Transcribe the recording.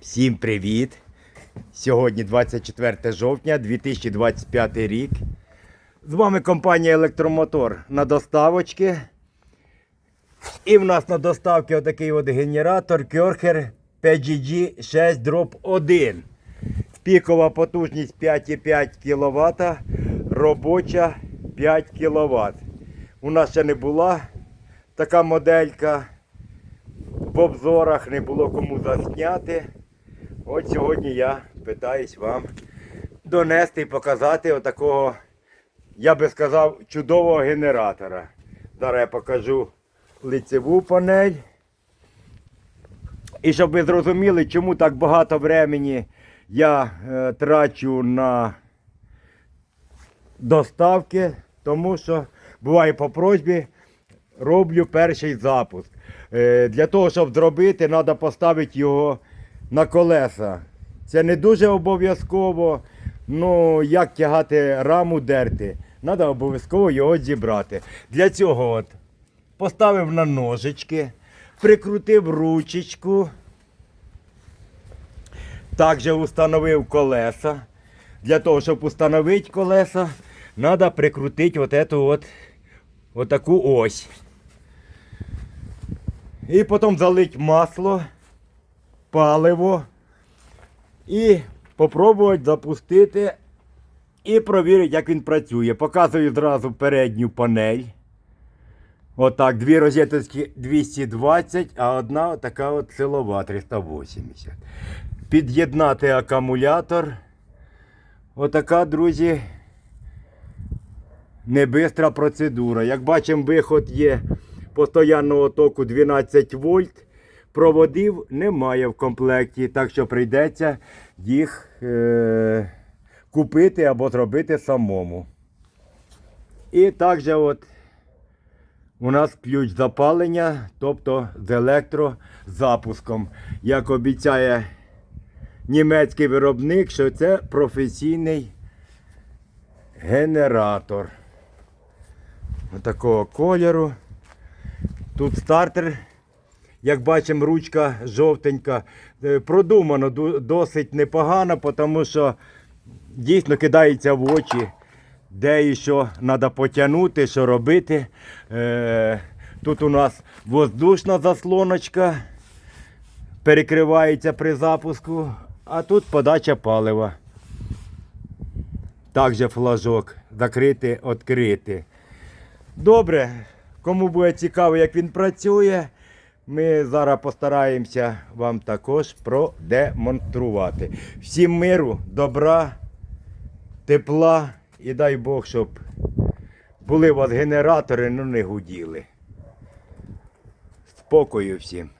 Всім привіт! Сьогодні 24 жовтня 2025 рік. З вами компанія Електромотор на доставочки. І в нас на доставці отакий от генератор Körcher PGG 6 Drop 1. Пікова потужність 5,5 кВт, робоча 5 кВт. У нас ще не була така моделька. В обзорах не було кому засняти. От сьогодні я питаюсь вам донести і показати отакого, я би сказав, чудового генератора. Зараз я покажу лицеву панель. І щоб ви зрозуміли, чому так багато времени я е, трачу на доставки, тому що буває по просьбі роблю перший запуск. Е, Для того, щоб зробити, треба поставити його на колеса. Це не дуже обов'язково. Ну, як тягати раму дерти, треба обов'язково його зібрати. Для цього от поставив на ножички, прикрутив ручечку. Також установив колеса. Для того, щоб установити колеса, треба прикрутити от эту от, от таку ось. І потім залить масло, паливо і попробувати запустити і провірити, як він працює. Показую зразу передню панель. Отак, дві розеточки 220, а одна така от силова 380. Під'єднати акумулятор. Отака, друзі, небистра процедура. Як бачимо, виход є постоянного току 12 вольт. Проводів немає в комплекті, так що прийдеться їх е- купити або зробити самому. І також от у нас ключ запалення, тобто з електрозапуском. Як обіцяє німецький виробник, що це професійний генератор. Такого кольору. Тут стартер, як бачимо, ручка жовтенька. Е, Продумано досить непогано, тому що дійсно кидається в очі, де і що треба потягнути, що робити. Е, Тут у нас воздушна заслоночка перекривається при запуску, а тут подача палива. Також флажок закрити, відкрити. Добре, кому буде цікаво, як він працює, ми зараз постараємося вам також продемонструвати. Всім миру, добра, тепла і дай Бог, щоб були у вас генератори, ну не гуділи. Спокою всім.